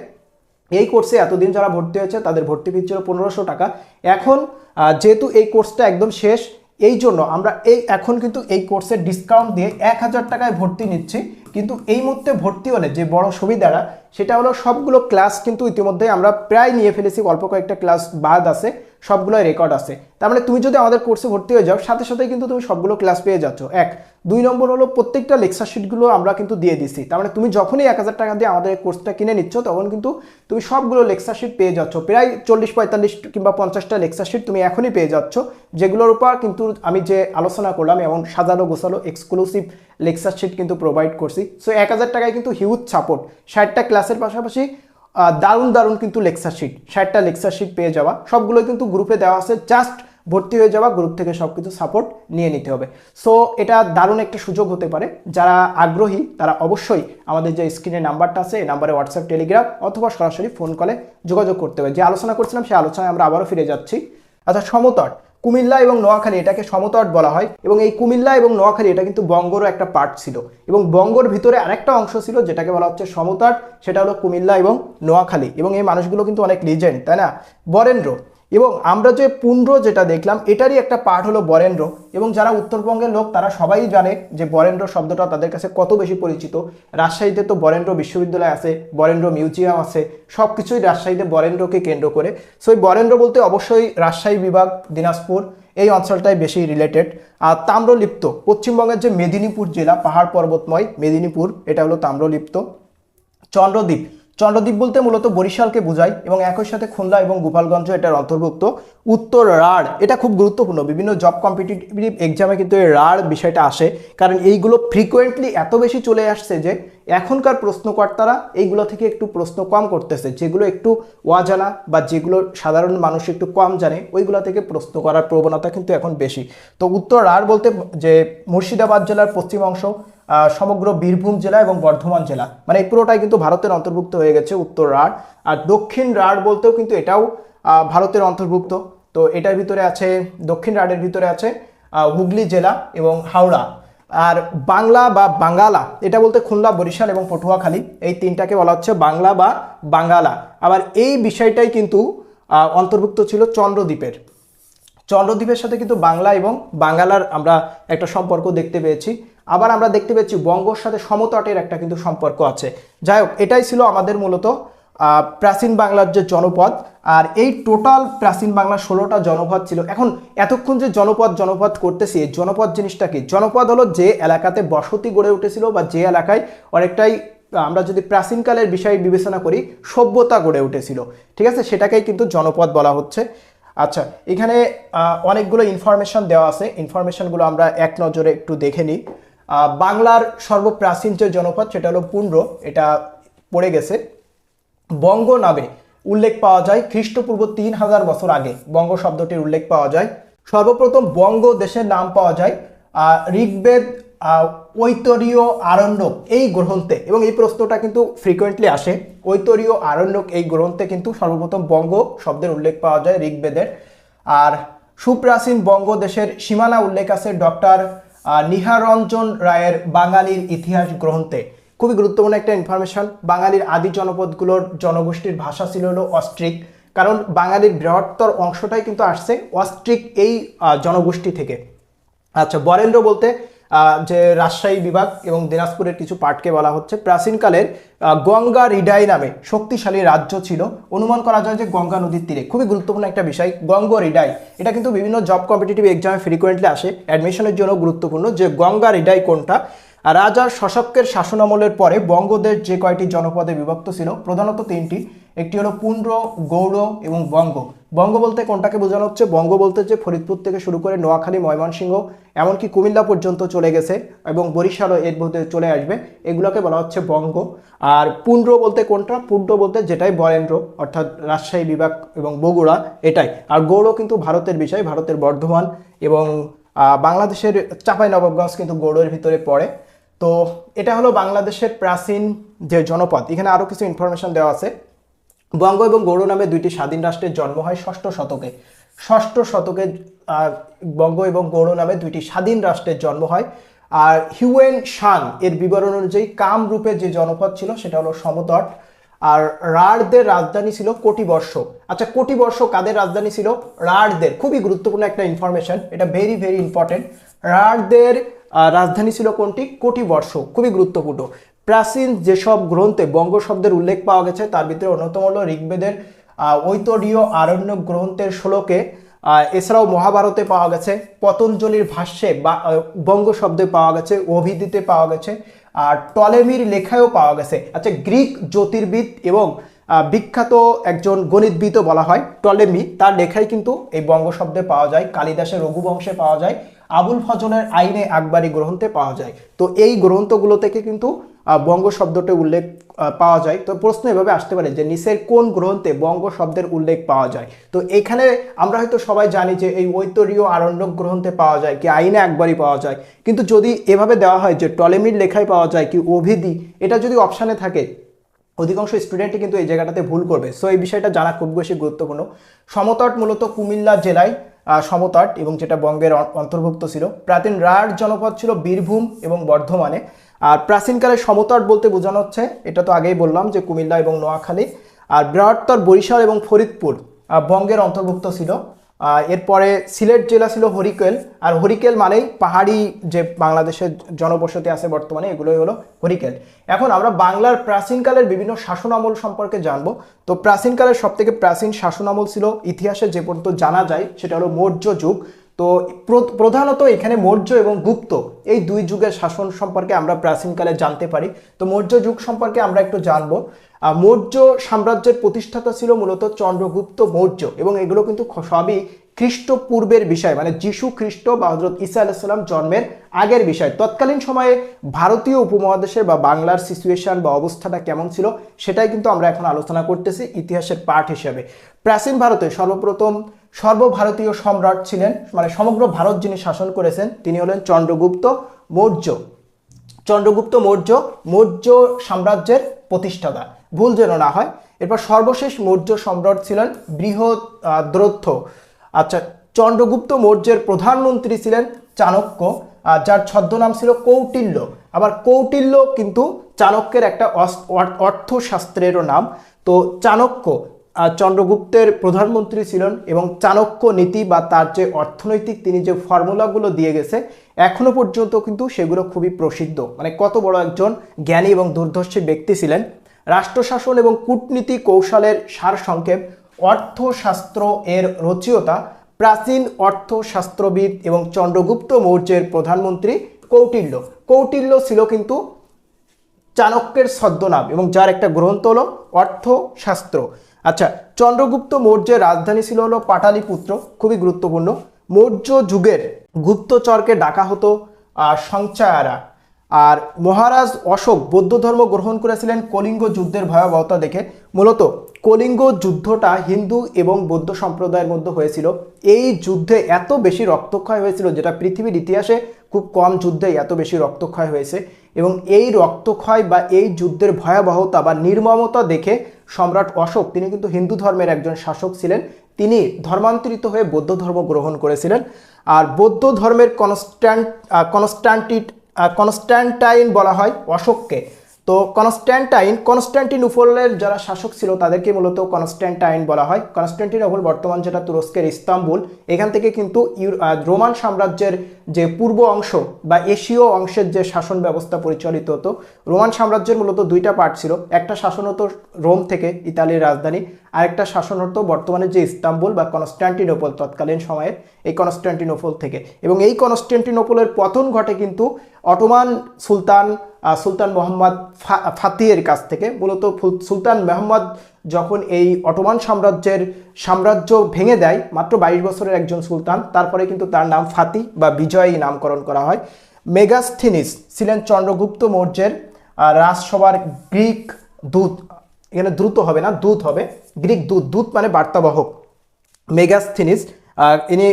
এই কোর্সে এতদিন যারা ভর্তি হয়েছে, তাদের ভর্তি ফি ছিল পনেরোশো টাকা। এখন যেহেতু এই কোর্সটা একদম শেষ, এই জন্য আমরা এই, এখন কিন্তু এই কোর্সের ডিসকাউন্ট দিয়ে এক হাজার টাকায় ভর্তি নিচ্ছি। কিন্তু এই মুহূর্তে ভর্তি হলে যে বড় সুবিধাটা সেটা হলো সবগুলো ক্লাস কিন্তু ইতিমধ্যে আমরা প্রায় নিয়ে ফেলেছি, অল্প কয়েকটা ক্লাস বাদ আছে সবগুলো রেকর্ড আছে। তার মানে তুমি যদি আমাদের কোর্সে ভর্তি হয়ে যাও, সাথে সাথে কিন্তু তুমি সবগুলো ক্লাস পেয়ে যাচ্ছ। এক। দুই নম্বর হলো প্রত্যেকটা লেকচার শিটগুলো আমরা কিন্তু দিয়ে দিচ্ছি তার মানে তুমি যখনই এক হাজার টাকা দিয়ে আমাদের কোর্সটা কিনে নিচ্ছ, তখন কিন্তু তুমি সবগুলো লেকচার শিট পেয়ে যাচ্ছ। প্রায় চল্লিশ, পঁয়তাল্লিশ কিংবা পঞ্চাশটা লেকচার শিট তুমি এখনই পেয়ে যাচ্ছ, যেগুলোর উপর কিন্তু আমি যে আলোচনা করলাম এমন সাজানো গোছালো এক্সক্লুসিভ লেকচার শিট কিন্তু প্রোভাইড করছি। সো এক হাজার টাকায় কিন্তু হিউজ সাপোর্ট ষাটটা ক্লাসের পাশাপাশি দারুণ দারুণ কিন্তু লেকচার শিট, ষাটটা লেকচার শিট পেয়ে যাওয়া। সবগুলো কিন্তু গ্রুপে দেওয়া আছে, জাস্ট ভর্তি হয়ে যাওয়া, গ্রুপ থেকে সব কিছু সাপোর্ট নিয়ে নিতে হবে। সো, এটা দারুণ একটা সুযোগ হতে পারে। যারা আগ্রহী, তারা অবশ্যই আমাদের যে স্ক্রিনে নাম্বারটা আছে, এই নাম্বারে হোয়াটসঅ্যাপ, টেলিগ্রাম অথবা সরাসরি ফোন কলে যোগাযোগ করতে হবে যে আলোচনা করছিলাম সেই আলোচনায় আমরা আবারও ফিরে যাচ্ছি। আচ্ছা সমতট। কুমিল্লা এবং নোয়াখালী এটাকে সমতট বলা হয় এবং এই কুমিল্লা এবং নোয়াখালী এটা কিন্তু বঙ্গরও একটা পার্ট ছিল। এবং বঙ্গর ভিতরে আরেকটা অংশ ছিল যেটাকে বলা হচ্ছে সমতট, সেটা হলো কুমিল্লা এবং নোয়াখালী। এবং এই মানুষগুলো কিন্তু অনেক লিজেন্ড তাই না? বরেন্দ্র এবং আমরা যে পুন্ড্র যেটা দেখলাম, এটারই একটা পার্ট হলো বরেন্দ্র। এবং যারা উত্তরবঙ্গের লোক, তারা সবাই জানে যে বরেন্দ্র শব্দটা তাদের কাছে কত বেশি পরিচিত। রাজশাহীতে তো বরেন্দ্র বিশ্ববিদ্যালয় আছে, বরেন্দ্র মিউজিয়াম আছে সব কিছুই রাজশাহীতে বরেন্দ্রকে কেন্দ্র করে। সো এই বরেন্দ্র বলতে অবশ্যই রাজশাহী বিভাগ, দিনাজপুর, এই অঞ্চলটাই বেশি রিলেটেড আর তাম্রলিপ্ত, পশ্চিমবঙ্গের যে মেদিনীপুর জেলা, পাহাড় পর্বতময় মেদিনীপুর, এটা হলো তাম্রলিপ্ত। চন্দ্রদ্বীপ চন্দ্রদ্বীপ বলতে মূলত বরিশালকে বোঝায় এবং একই সাথে খুলনা এবং গোপালগঞ্জ এটার অন্তর্ভুক্ত। উত্তর রাঢ়, এটা খুব গুরুত্বপূর্ণ। বিভিন্ন জব কম্পিটিটিভ এক্সামে কিন্তু এই রাঢ় বিষয়টা আসে। কারণ এইগুলো ফ্রিকোয়েন্টলি এত বেশি চলে আসছে যে, এখনকার প্রশ্নকর্তারা এইগুলো থেকে একটু প্রশ্ন কম করতেছে। যেগুলো একটু অজানা বা যেগুলো সাধারণ মানুষ একটু কম জানে, ওইগুলো থেকে প্রশ্ন করার প্রবণতা কিন্তু এখন বেশি। তো উত্তর রাঢ় বলতে যে, মুর্শিদাবাদ জেলার পশ্চিম অংশ সমগ্র বীরভূম জেলা এবং বর্ধমান জেলা। মানে এই পুরোটাই কিন্তু ভারতের অন্তর্ভুক্ত হয়ে গেছে উত্তর রাঢ়। আর দক্ষিণ রাঢ় বলতেও কিন্তু এটাও ভারতের অন্তর্ভুক্ত। তো এটার ভিতরে আছে, দক্ষিণ রাঢ়ের ভিতরে আছে হুগলি জেলা এবং হাওড়া। আর বাংলা বা বাঙ্গালা, এটা বলতে খুলনা, বরিশাল এবং পটুয়াখালী, এই তিনটাকে বলা হচ্ছে বাংলা বা বাঙ্গালা। আবার এই বিষয়টাই কিন্তু অন্তর্ভুক্ত ছিল চন্দ্রদ্বীপের। চন্দ্রদ্বীপের সাথে কিন্তু বাংলা এবং বাঙ্গালার আমরা একটা সম্পর্ক দেখতে পেয়েছি। আবার আমরা দেখতে পেয়েছি বঙ্গর সাথে সমতটের একটা কিন্তু সম্পর্ক আছে। যাই হোক, এটাই ছিল আমাদের মূলত প্রাচীন বাংলার যে জনপদ। আর এই টোটাল প্রাচীন বাংলার ষোলোটা জনপদ ছিল। এখন এতক্ষণ যে জনপদ জনপদ করতেছি, এই জনপদ জিনিসটা কি? জনপদ হলো যে এলাকাতে বসতি গড়ে উঠেছিল বা যে এলাকায় অনেকটাই আমরা যদি প্রাচীনকালের বিষয়ে বিবেচনা করি, সভ্যতা গড়ে উঠেছিল। ঠিক আছে? সেটাকেই কিন্তু জনপদ বলা হচ্ছে। আচ্ছা এখানে অনেকগুলো ইনফরমেশন দেওয়া আছে। ইনফরমেশনগুলো আমরা এক নজরে একটু দেখে নিই। বাংলার সর্বপ্রাচীন যে জনপদ সেটা হলো পুন্ড্র এটা পড়ে গেছে। বঙ্গ নামে উল্লেখ পাওয়া যায়, খ্রিস্টপূর্ব তিন হাজার বছর আগে বঙ্গ শব্দটির উল্লেখ পাওয়া যায়। সর্বপ্রথম বঙ্গ দেশের নাম পাওয়া যায় ঋগ্বেদ ঐতরীয় আরণ্যক এই গ্রন্থে। এবং এই প্রশ্নটা কিন্তু ফ্রিকোয়েন্টলি আসে, ঐতরীয় আরণ্যক এই গ্রন্থে কিন্তু সর্বপ্রথম বঙ্গ শব্দের উল্লেখ পাওয়া যায় ঋগ্বেদের। আর সুপ্রাচীন বঙ্গ দেশের সীমানা উল্লেখ আছে ডক্টর নিহারঞ্জন রায়ের বাঙালির ইতিহাস গ্রন্থে। খুবই গুরুত্বপূর্ণ একটা ইনফরমেশন বাঙালির আদি জনপদগুলোর জনগোষ্ঠীর ভাষা ছিল হলো অস্ট্রিক। কারণ বাঙালির বৃহত্তর অংশটাই কিন্তু আসছে অস্ট্রিক এই জনগোষ্ঠী থেকে। আচ্ছা বরেন্দ্র বলতে যে রাজশাহী বিভাগ এবং দিনাজপুরের কিছু পার্টকে বলা হচ্ছে, প্রাচীনকালের গঙ্গা রিডাই নামে শক্তিশালী রাজ্য ছিল। অনুমান করা যায় যে গঙ্গা নদীর তীরে। খুবই গুরুত্বপূর্ণ একটা বিষয়, গঙ্গ রিডাই। এটা কিন্তু বিভিন্ন জব কম্পিটিটিভ এক্সামে ফ্রিকোয়েন্টলি আসে। অ্যাডমিশনের জন্য গুরুত্বপূর্ণ যে গঙ্গা রিডাই কোনটা। রাজার শশকের শাসনামলের পরে বঙ্গদেশ যে কয়টি জনপদে বিভক্ত ছিল, প্রধানত তিনটি। একটি হলো পুন্ড্র, গৌড় এবং বঙ্গ। বঙ্গ বলতে কোনটাকে বোঝানো হচ্ছে? বঙ্গ বলতে যে ফরিদপুর থেকে শুরু করে নোয়াখালী, ময়মনসিংহ, এমনকি কুমিল্লা পর্যন্ত চলে গেছে এবং বরিশালও এর মধ্যে চলে আসবে। এগুলোকে বলা হচ্ছে বঙ্গ। আর পুন্ড্র বলতে কোনটা? পুন্ড্র বলতে যেটাই বরেন্দ্র, অর্থাৎ রাজশাহী বিভাগ এবং বগুড়া, এটাই। আর গৌড় কিন্তু ভারতের বিষয়, ভারতের বর্ধমান এবং বাংলাদেশের চাঁপাই নবাবগঞ্জ কিন্তু গৌড়ের ভিতরে পড়ে। তো এটা হলো বাংলাদেশের প্রাচীন যে জনপদ। এখানে আরও কিছু ইনফরমেশন দেওয়া আছে। বঙ্গ এবং গৌড় নামে দুইটি স্বাধীন রাষ্ট্রের জন্ম হয় ষষ্ঠ শতকে। ষষ্ঠ শতকে বঙ্গ এবং গৌড় নামে দুইটি স্বাধীন রাষ্ট্রের জন্ম হয়। আর হিউয়েন শান এর বিবরণ অনুযায়ী কামরূপে যে জনপদ ছিল সেটা হলো সমতট। আর রাঢ়দের রাজধানী ছিল কোটিবর্ষ। আচ্ছা কোটিবর্ষ কাদের রাজধানী ছিল? রাঢ়দের। খুবই গুরুত্বপূর্ণ একটা ইনফরমেশন এটা ভেরি ভেরি ইম্পর্টেন্ট রাঢ়দের রাজধানী ছিল কোনটি? কোটিবর্ষ। খুবই গুরুত্বপূর্ণ। প্রাচীন যেসব গ্রন্থে বঙ্গ শব্দের উল্লেখ পাওয়া গেছে, তার ভিতরে অন্যতম হলো ঋগ্বেদের ঐতরীয় আরণ্য গ্রন্থের শ্লোকে এছাড়াও মহাভারতে পাওয়া গেছে, পতঞ্জলির ভাষ্যে বা বঙ্গ শব্দে পাওয়া গেছে অভিদিতে পাওয়া গেছে, আর টলেমির লেখায়ও পাওয়া গেছে। আচ্ছা গ্রিক জ্যোতির্বিদ এবং বিখ্যাত একজন গণিতবিদও বলা হয়, টলেমি। তার লেখাই কিন্তু এই বঙ্গ শব্দে পাওয়া যায়, কালিদাসের রঘুবংশে পাওয়া যায়, আবুল ফজলের আইনে আকবরী গ্রন্থে পাওয়া যায়। তো এই গ্রন্থগুলো থেকে কিন্তু বঙ্গ শব্দটা উল্লেখ পাওয়া যায়। তো প্রশ্ন এভাবে আসতে পারে যে নিচের কোন গ্রন্থে বঙ্গ শব্দের উল্লেখ পাওয়া যায়? তো এখানে আমরা হয়তো সবাই জানি যে এই ঐতরীয় আরণ্যক গ্রন্থে পাওয়া যায়, কি আইনে একবারই পাওয়া যায়। কিন্তু যদি এভাবে দেওয়া হয় যে টলেমির লেখায় পাওয়া যায়, কি অভিধি, এটা যদি অপশানে থাকে অধিকাংশ স্টুডেন্টই কিন্তু এই জায়গাটাতে ভুল করবে। সো এই বিষয়টা জানা খুব বেশি গুরুত্বপূর্ণ। সমতট মূলত কুমিল্লা জেলায় সমতট এবং যেটা বঙ্গের অন্তর্ভুক্ত ছিল। প্রাচীন রাঢ় জনপদ ছিল বীরভূম এবং বর্ধমানে। আর প্রাচীনকালে সমতট বলতে বোঝানো হচ্ছে, এটা তো আগেই বললাম যে কুমিল্লা এবং নোয়াখালী। আর বৃহত্তর বরিশাল এবং ফরিদপুর বঙ্গের অন্তর্ভুক্ত ছিল। এরপরে সিলেট জেলা ছিল হরিকেল, আর হরিকেল মানেই পাহাড়ি যে বাংলাদেশের জনবসতি আছে বর্তমানে, এগুলোই হলো হরিকেল। এখন আমরা বাংলার প্রাচীনকালের বিভিন্ন শাসনামল সম্পর্কে জানব। তো প্রাচীনকালের সব থেকে প্রাচীন শাসনামল ছিল ইতিহাসে যে পর্যন্ত জানা যায়, সেটা হলো মৌর্য যুগ। তো প্র- প্রধানত এখানে মৌর্য এবং গুপ্ত, এই দুই যুগের শাসন সম্পর্কে আমরা প্রাচীনকালে জানতে পারি। তো মৌর্য যুগ সম্পর্কে আমরা একটু জানব। মৌর্য সাম্রাজ্যের প্রতিষ্ঠাতা ছিল মূলত চন্দ্রগুপ্ত মৌর্য এবং এগুলো কিন্তু সবই খ্রিস্টপূর্বের বিষয় মানে যিশু খ্রিস্ট বা হজরত ইসা আলাইসাল্লাম জন্মের আগের বিষয়। তৎকালীন সময়ে ভারতীয় উপমহাদেশে বা বাংলার সিচুয়েশন বা অবস্থাটা কেমন ছিল সেটাই কিন্তু আমরা এখন আলোচনা করতেছি ইতিহাসের পাঠ হিসেবে। প্রাচীন ভারতে সর্বপ্রথম সর্বভারতীয় সম্রাট ছিলেন মানে সমগ্র ভারত যিনি শাসন করেছেন, তিনি হলেন চন্দ্রগুপ্ত মৌর্য। চন্দ্রগুপ্ত মৌর্য মৌর্য সাম্রাজ্যের প্রতিষ্ঠাতা। ভুল যেন না হয়। এরপর সর্বশেষ মৌর্য সম্রাট ছিলেন বৃহৎ দ্রোথ। আচ্ছা চন্দ্রগুপ্ত মৌর্যের প্রধানমন্ত্রী ছিলেন চাণক্য যার ছদ্মনাম ছিল কৌটিল্য। আবার কৌটিল্য কিন্তু চাণক্যের একটা অর্থশাস্ত্রেরও নাম। তো চাণক্য চন্দ্রগুপ্তের প্রধানমন্ত্রী ছিলেন এবং চাণক্য নীতি বা তার যে অর্থনৈতিক তিনি যে ফর্মুলাগুলো দিয়ে গেছে, এখনও পর্যন্ত কিন্তু সেগুলো খুবই প্রসিদ্ধ। মানে কত বড় একজন জ্ঞানী এবং দুর্ধর্ষী ব্যক্তি ছিলেন। রাষ্ট্রশাসন এবং কূটনীতি কৌশলের সারসংক্ষেপ, অর্থশাস্ত্র এর রচয়িতা, প্রাচীন অর্থশাস্ত্রবিদ এবং চন্দ্রগুপ্ত মৌর্যের প্রধানমন্ত্রী কৌটিল্য। কৌটিল্য ছিল কিন্তু চাণক্যের ছদ্মনাম এবং যার একটা গ্রন্থ হলো অর্থশাস্ত্র। আচ্ছা চন্দ্রগুপ্ত মৌর্যের রাজধানী ছিল হলো পাটালিপুত্র, খুবই গুরুত্বপূর্ণ। মৌর্য যুগের গুপ্তচরকে ডাকা হতো সংচায়ারা আর মহারাজ অশোক বৌদ্ধ ধর্ম গ্রহণ করেছিলেন কলিঙ্গ যুদ্ধের ভয়াবহতা দেখে। মূলত কলিঙ্গ যুদ্ধটা হিন্দু এবং বৌদ্ধ সম্প্রদায়ের মধ্যে হয়েছিল। এই যুদ্ধে এত বেশি রক্তক্ষয় হয়েছিল যেটা পৃথিবীর ইতিহাসে খুব কম যুদ্ধে এত বেশি রক্তক্ষয় হয়েছে এবং এই রক্তক্ষয় বা এই যুদ্ধের ভয়াবহতা বা নির্মমতা দেখে সম্রাট অশোক, তিনি কিন্তু হিন্দু ধর্মের একজন শাসক ছিলেন, তিনি ধর্মান্তরিত হয়ে বৌদ্ধ ধর্ম গ্রহণ করেছিলেন। আর বৌদ্ধ ধর্মের কনস্ট্যান্ট কনস্ট্যান্টিট কনস্ট্যান্টাইন বলা হয় অশোককে। তো কনস্ট্যান্টাইন, কনস্ট্যান্টিনোপলের যারা শাসক ছিল তাদেরকে মূলত কনস্ট্যান্টাইন বলা হয়। কনস্ট্যান্টিনোপল বর্তমান যেটা তুরস্কের ইস্তাম্বুল, এখান থেকে কিন্তু রোমান সাম্রাজ্যের যে পূর্ব অংশ বা এশীয় অংশের যে শাসন ব্যবস্থা পরিচালিত হতো, রোমান সাম্রাজ্যের মূলত দুইটা পার্ট ছিল। একটা শাসন হতো রোম থেকে ইতালির রাজধানী, আরেকটা শাসন হতো বর্তমানে যে ইস্তাম্বুল বা কনস্ট্যান্টিনোপল তৎকালীন সময়ে এই কনস্ট্যান্টিনোপল থেকে। এবং এই কনস্ট্যান্টিনোপলের পতন ঘটে কিন্তু অটোমান সুলতান সুলতান মোহাম্মদ ফাতিয়ের কাছ থেকে, মূলত সুলতান মেহম্মদ যখন এই অটোমান সাম্রাজ্যের সাম্রাজ্য ভেঙে দেয়, মাত্র বাইশ বছরের একজন সুলতান, তারপরে কিন্তু তার নাম ফাতি বা বিজয়ী নামকরণ করা হয়। মেগাস্থিনিস ছিলেন চন্দ্রগুপ্ত মৌর্যের রাজসভার গ্রিক দূত, এখানে দ্রুত হবে না, দূত হবে, গ্রিক দূত দূত মানে বার্তাবাহক। মেগাস্থিনিস ইনি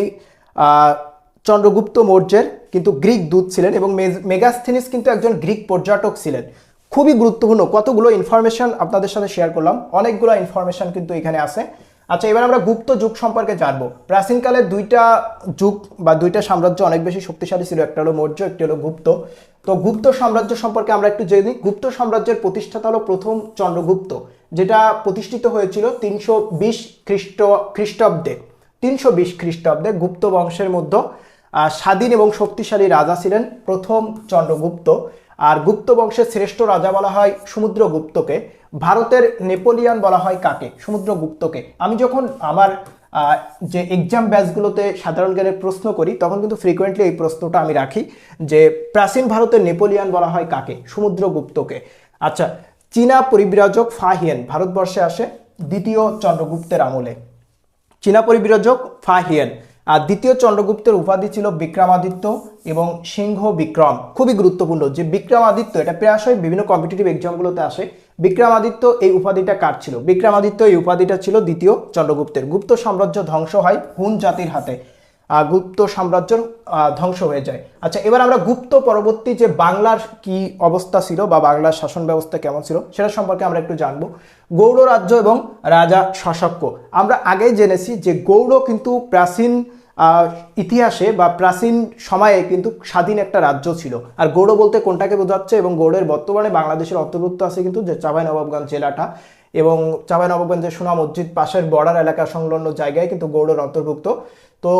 চন্দ্রগুপ্ত মৌর্যের কিন্তু গ্রিক দূত ছিলেন এবং মেগাস্থিনিস কিন্তু একজন গ্রিক পর্যটক ছিলেন। খুবই গুরুত্বপূর্ণ। কতগুলো ইনফরমেশন আপনাদের সাথে শেয়ার করলাম। অনেকগুলো ইনফরমেশন কিন্তু এখানে আছে। আচ্ছা এবার আমরা গুপ্ত যুগ সম্পর্কে জানব। প্রাচীনকালে দুইটা যুগ বা দুইটা সাম্রাজ্য অনেক বেশি শক্তিশালী ছিল। একটা হলো মৌর্য, একটি হলো গুপ্ত। তো গুপ্ত সাম্রাজ্য সম্পর্কে আমরা একটু জেনে গুপ্ত সাম্রাজ্যের প্রতিষ্ঠাতা হলো প্রথম চন্দ্রগুপ্ত, যেটা প্রতিষ্ঠিত হয়েছিল তিনশো বিশ খ্রিস্ট খ্রিস্টাব্দে। তিনশো বিশ খ্রিস্টাব্দে গুপ্ত বংশের মধ্যে। স্বাধীন এবং শক্তিশালী রাজা ছিলেন প্রথম চন্দ্রগুপ্ত। আর গুপ্ত বংশের শ্রেষ্ঠ রাজা বলা হয় সমুদ্রগুপ্তকে। ভারতের নেপোলিয়ান বলা হয় কাকে? সমুদ্রগুপ্তকে। আমি যখন আমার যে এক্সাম ব্যাচগুলোতে সাধারণ জ্ঞানের প্রশ্ন করি, তখন কিন্তু ফ্রিকোয়েন্টলি এই প্রশ্নটা আমি রাখি যে, প্রাচীন ভারতের নেপোলিয়ান বলা হয় কাকে? সমুদ্রগুপ্তকে। আচ্ছা চীনা পরিব্রাজক ফাহিয়েন ভারতবর্ষে আসে দ্বিতীয় চন্দ্রগুপ্তের আমলে। চীনা পরিব্রাজক ফাহিয়েন আর দ্বিতীয় চন্দ্রগুপ্তের উপাধি ছিল বিক্রমাদিত্য এবং সিংহ বিক্রম। খুবই গুরুত্বপূর্ণ যে বিক্রমাদিত্য, এটা প্রায়শই বিভিন্ন কম্পিটিটিভ এক্সামগুলোতে আসে। বিক্রমাদিত্য এই উপাধিটা কার ছিল? বিক্রমাদিত্য এই উপাধিটা ছিল দ্বিতীয় চন্দ্রগুপ্তের। গুপ্ত সাম্রাজ্য ধ্বংস হয় হুন জাতির হাতে। গুপ্ত সাম্রাজ্য ধ্বংস হয়ে যায়। আচ্ছা এবার আমরা গুপ্ত পরবর্তী যে বাংলার কি অবস্থা ছিল বা বাংলার শাসন ব্যবস্থা কেমন ছিল, সেটা সম্পর্কে আমরা একটু জানব। গৌড় রাজ্য এবং রাজা শশক্য আমরা আগেই জেনেছি যে গৌড় কিন্তু প্রাচীন ইতিহাসে বা প্রাচীন সময়ে কিন্তু স্বাধীন একটা রাজ্য ছিল। আর গৌড় বলতে কোনটাকে বোঝাচ্ছে? এবং গৌড়ের বর্তমানে বাংলাদেশের অন্তর্ভুক্ত আছে কিন্তু যে চাঁপাইনবাবগঞ্জ জেলাটা। এবং চাঁপাইনবাবগঞ্জের সোনা মসজিদ পাশের বর্ডার এলাকা সংলগ্ন জায়গায় কিন্তু গৌড়ের অন্তর্ভুক্ত। তো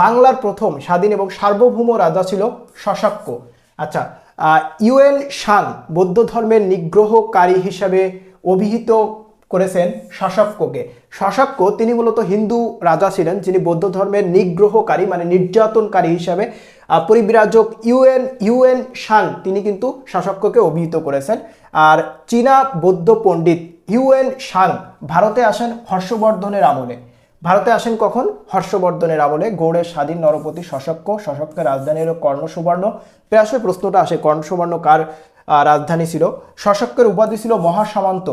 বাংলার প্রথম স্বাধীন এবং সার্বভৌম রাজা ছিল শশাক্য আচ্ছা ইউএন শাং বৌদ্ধ ধর্মের নিগ্রহকারী হিসাবে অভিহিত করেছেন শশাক্যকে শশাক্য তিনি মূলত হিন্দু রাজা ছিলেন, যিনি বৌদ্ধ ধর্মের নিগ্রহকারী মানে নির্যাতনকারী হিসাবে পরিব্রাজক ইউএন ইউএন শাং তিনি কিন্তু শশাক্যকে অভিহিত করেছেন। আর চীনা বৌদ্ধ পণ্ডিত ইউএন শাং ভারতে আসেন হর্ষবর্ধনের আমলে। ভারতে আসেন কখন? হর্ষবর্ধনের আমলে গৌড়ের স্বাধীন নরপতি শশক্য শশক্যের রাজধানী হলো কর্ণসুবর্ণ। প্রায়শই প্রশ্নটা আসে, কর্ণসুবর্ণ কার রাজধানী ছিল? শশক্যের উপাধি ছিল মহাসামন্ত।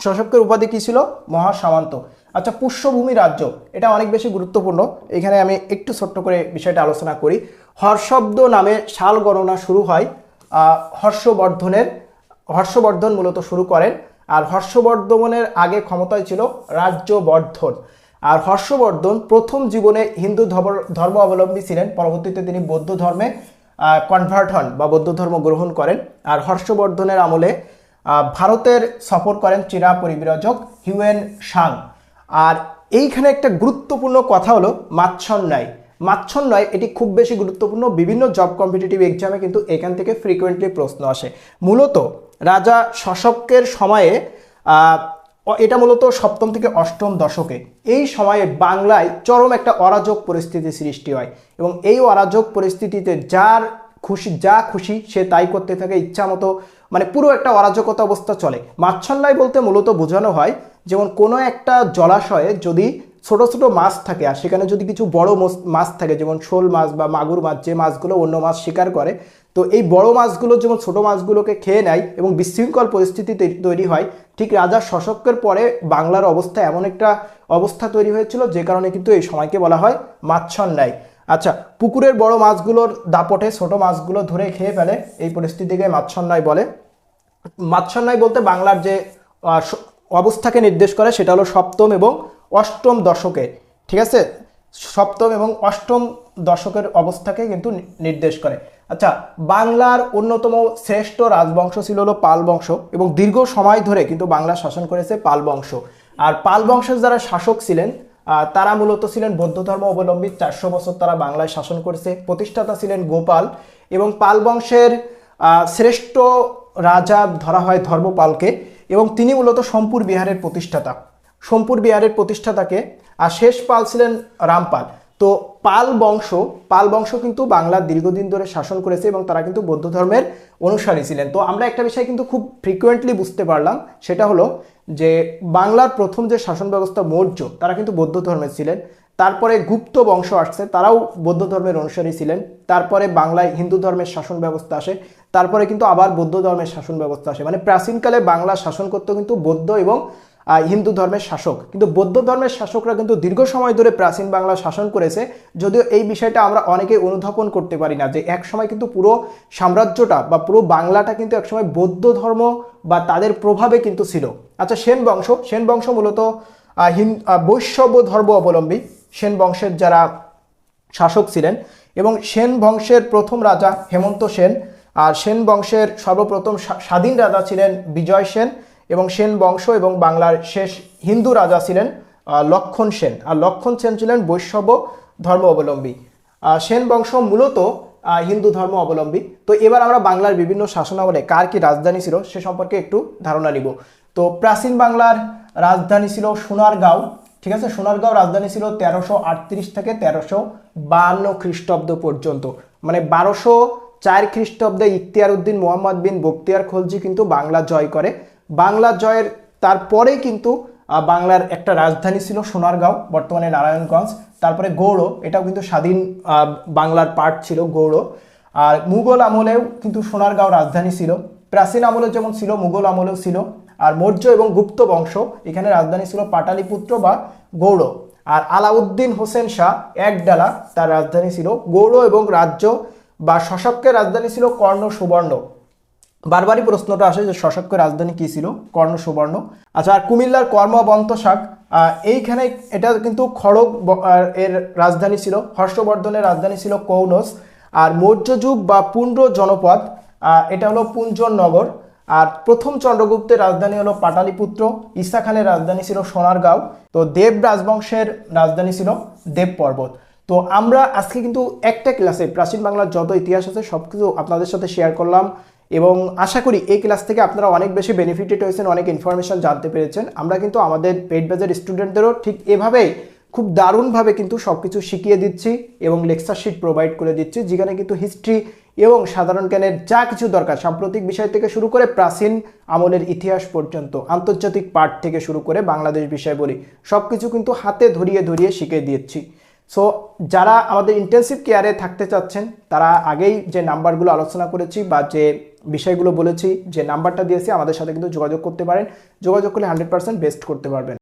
শশকের উপাধি কি ছিল? মহাসামন্ত। আচ্ছা পুষ্যভূমি রাজ্য, এটা অনেক বেশি গুরুত্বপূর্ণ। এখানে আমি একটু ছোট্ট করে বিষয়টা আলোচনা করি। হর্ষব্দ নামে সাল গণনা শুরু হয় হর্ষবর্ধনের, হর্ষবর্ধন মূলত শুরু করেন। আর হর্ষবর্ধনের আগে ক্ষমতায় ছিল রাজ্যবর্ধন। আর হর্ষবর্ধন প্রথম জীবনে হিন্দু ধর্ম- অবলম্বী ছিলেন। পরবর্তীতে তিনি বৌদ্ধ ধর্মে কনভার্ট হন বা বৌদ্ধ ধর্ম গ্রহণ করেন। আর হর্ষবর্ধনের আমলে ভারতের সফর করেন চীনা পরিব্রাজক হিউয়েন সাং আর এইখানে একটা গুরুত্বপূর্ণ কথা হলো মাচ্ছন্যায় মাচ্ছন্যায় এটি খুব বেশি গুরুত্বপূর্ণ। বিভিন্ন জব কম্পিটিটিভ এক্সামে কিন্তু এখান থেকে ফ্রিকোয়েন্টলি প্রশ্ন আসে। মূলত রাজা শশকের সময়ে এটা মূলত সপ্তম থেকে অষ্টম দশকে। এই সময়ে বাংলায় চরম একটা অরাজক পরিস্থিতি সৃষ্টি হয় এবং এই অরাজক পরিস্থিতিতে যার খুশি, যা খুশি সে তাই করতে থাকে, ইচ্ছা মতো মানে পুরো একটা অরাজকতা অবস্থা চলে। মাচ্ছন্যায় বলতে মূলত বোঝানো হয়, যেমন কোনো একটা জলাশয়ে যদি ছোট ছোট মাছ থাকে, আর সেখানে যদি কিছু বড় মাছ থাকে, যেমন শোল মাছ বা মাগুর মাছ, যে মাছগুলো অন্য মাছ শিকার করে, তো এই বড় মাছগুলো যেমন ছোট মাছগুলোকে খেয়ে নেয় এবং বিশৃঙ্খল পরিস্থিতি তৈরি হয় ঠিক রাজা শশকের পরে বাংলার অবস্থা এমন একটা অবস্থা তৈরি হয়েছিল যে কারণে কিন্তু এই সময়কে বলা হয় মাচ্ছন্যায় আচ্ছা পুকুরের বড় মাছগুলোর দাপটে ছোট মাছগুলো ধরে খেয়ে ফেলে, এই পরিস্থিতিকে মাচ্ছন্যায় বলে। মাৎস্যন্যায় বলতে বাংলার যে অবস্থাকে নির্দেশ করে সেটা হলো সপ্তম এবং অষ্টম দশকে, ঠিক আছে? সপ্তম এবং অষ্টম দশকের অবস্থাকে কিন্তু নির্দেশ করে। আচ্ছা বাংলার অন্যতম শ্রেষ্ঠ রাজবংশ ছিল হলো পাল বংশ এবং দীর্ঘ সময় ধরে কিন্তু বাংলা শাসন করেছে পাল বংশ। আর পাল বংশের যারা শাসক ছিলেন তারা মূলত ছিলেন বৌদ্ধ ধর্ম অবলম্বী। চারশো বছর তারা বাংলায় শাসন করেছে। প্রতিষ্ঠাতা ছিলেন গোপাল এবং পাল বংশের শ্রেষ্ঠ রাজা ধরা হয় ধর্মপালকে এবং তিনি মূলত সোমপুর বিহারের প্রতিষ্ঠাতা। সোমপুর বিহারের প্রতিষ্ঠাতাকে আর শেষ পাল ছিলেন রামপাল। তো পাল বংশ পাল বংশ কিন্তু বাংলার দীর্ঘদিন ধরে শাসন করেছে এবং তারা কিন্তু বৌদ্ধ ধর্মের অনুসারী ছিলেন। তো আমরা একটা বিষয় কিন্তু খুব ফ্রিকুয়েন্টলি বুঝতে পারলাম, সেটা হলো যে বাংলার প্রথম যে শাসন ব্যবস্থা মৌর্য, তারা কিন্তু বৌদ্ধ ধর্মের ছিলেন। তারপরে গুপ্ত বংশ আসছে, তারাও বৌদ্ধ ধর্মের অনুসারী ছিলেন। তারপরে বাংলায় হিন্দু ধর্মের শাসন ব্যবস্থা আসে, তারপরে কিন্তু আবার বৌদ্ধ ধর্মের শাসন ব্যবস্থা আসে। মানে প্রাচীনকালে বাংলা শাসন করতে কিন্তু বৌদ্ধ এবং হিন্দু ধর্মের শাসক। কিন্তু বৌদ্ধ ধর্মের শাসকরা কিন্তু দীর্ঘ সময় ধরে প্রাচীন বাংলা শাসন করেছে। যদিও এই বিষয়টা আমরা অনেকে অনুধাবন করতে পারি না যে এক সময় কিন্তু পুরো সাম্রাজ্যটা বা পুরো বাংলাটা কিন্তু একসময় বৌদ্ধ ধর্ম বা তাদের প্রভাবে কিন্তু ছিল। আচ্ছা সেন বংশ। সেন বংশ মূলত বৈষ্ণব ধর্ম অবলম্বী। সেন বংশের যারা শাসক ছিলেন এবং সেন বংশের প্রথম রাজা হেমন্ত সেন আর সেন বংশের সর্বপ্রথম স্বাধীন রাজা ছিলেন বিজয় সেন। এবং সেন বংশ এবং বাংলার শেষ হিন্দু রাজা ছিলেন লক্ষণ সেন। আর লক্ষণ সেন ছিলেন বৈষ্ণব ধর্ম অবলম্বী। সেন বংশ মূলত হিন্দু ধর্ম অবলম্বী। তো এবার আমরা বাংলার বিভিন্ন শাসনামলে কার কি রাজধানী ছিল সে সম্পর্কে একটু ধারণা নিব। তো প্রাচীন বাংলার রাজধানী ছিল সোনারগাঁও, ঠিক আছে? সোনারগাঁও রাজধানী ছিল তেরোশো আটত্রিশ থেকে তেরোশো বাহান্ন খ্রিস্টাব্দ পর্যন্ত। মানে বারোশো চার খ্রিস্টাব্দে ইখতিয়ার উদ্দিন মোহাম্মদ বিন বক্তিয়ার খলজি কিন্তু বাংলা জয় করে। বাংলা জয়ের তারপরে কিন্তু বাংলার একটা রাজধানী ছিল সোনারগাঁও, বর্তমানে নারায়ণগঞ্জ। তারপরে গৌড়, এটাও কিন্তু স্বাধীন বাংলার পার্ট ছিল গৌড়। আর মুঘল আমলেও কিন্তু সোনারগাঁও রাজধানী ছিল। প্রাচীন আমলে যেমন ছিল, মুঘল আমলেও ছিল। আর মৌর্য এবং গুপ্ত বংশ, এখানে রাজধানী ছিল পাটালিপুত্র বা গৌড়। আর আলাউদ্দিন হোসেন শাহ একডালা তার রাজধানী ছিল। গৌড় এবং রাজ্য বা শশকের রাজধানী ছিল কর্ণ সুবর্ণ। বারবারই প্রশ্নটা আসে যে শশকের রাজধানী কী ছিল? কর্ণ, সুবর্ণ। আচ্ছা আর কুমিল্লার কর্মবন্ত শাক এইখানে এটা কিন্তু খড়গ এর রাজধানী ছিল, হর্ষবর্ধনের রাজধানী ছিল কৌনস। আর মৌর্য যুগ বা পুণ্ড জনপদ এটা হলো পুঞ্জন নগর আর প্রথম চন্দ্রগুপ্তের রাজধানী হলো পাটালিপুত্র, ঈসা খানের রাজধানী ছিল সোনারগাঁও। তো দেব রাজবংশের রাজধানী ছিল দেব পর্বত। তো আমরা আজকে কিন্তু একটা ক্লাসে প্রাচীন বাংলার যত ইতিহাস আছে সব কিছু আপনাদের সাথে শেয়ার করলাম। এবং আশা করি এই ক্লাস থেকে আপনারা অনেক বেশি বেনিফিটেড হয়েছেন, অনেক ইনফরমেশন জানতে পেরেছেন। আমরা কিন্তু আমাদের পেড বাজার স্টুডেন্টদেরও ঠিক এভাবেই খুব দারুণভাবে কিন্তু সব কিছু শিখিয়ে দিচ্ছি এবং লেকচার শিট প্রোভাইড করে দিচ্ছি, যেখানে কিন্তু হিস্ট্রি এবং সাধারণ জ্ঞানের যা কিছু দরকার, সাম্প্রতিক বিষয় থেকে শুরু করে প্রাচীন আমলের ইতিহাস পর্যন্ত, আন্তর্জাতিক পাঠ থেকে শুরু করে বাংলাদেশ বিষয় বলি সব কিছু কিন্তু হাতে ধরিয়ে ধরিয়ে শিখিয়ে দিচ্ছি। সো যারা আমাদের ইন্টেন্সিভ কেয়ারে থাকতে চাচ্ছেন, তারা আগেই যে নাম্বারগুলো আলোচনা করেছি বা যে বিষয়গুলো বলেছি, যে নাম্বারটা দিয়েছি, আমাদের সাথে কিন্তু যোগাযোগ করতে পারেন। যোগাযোগ করলে হান্ড্রেড পার্সেন্ট বেস্ট করতে পারবেন।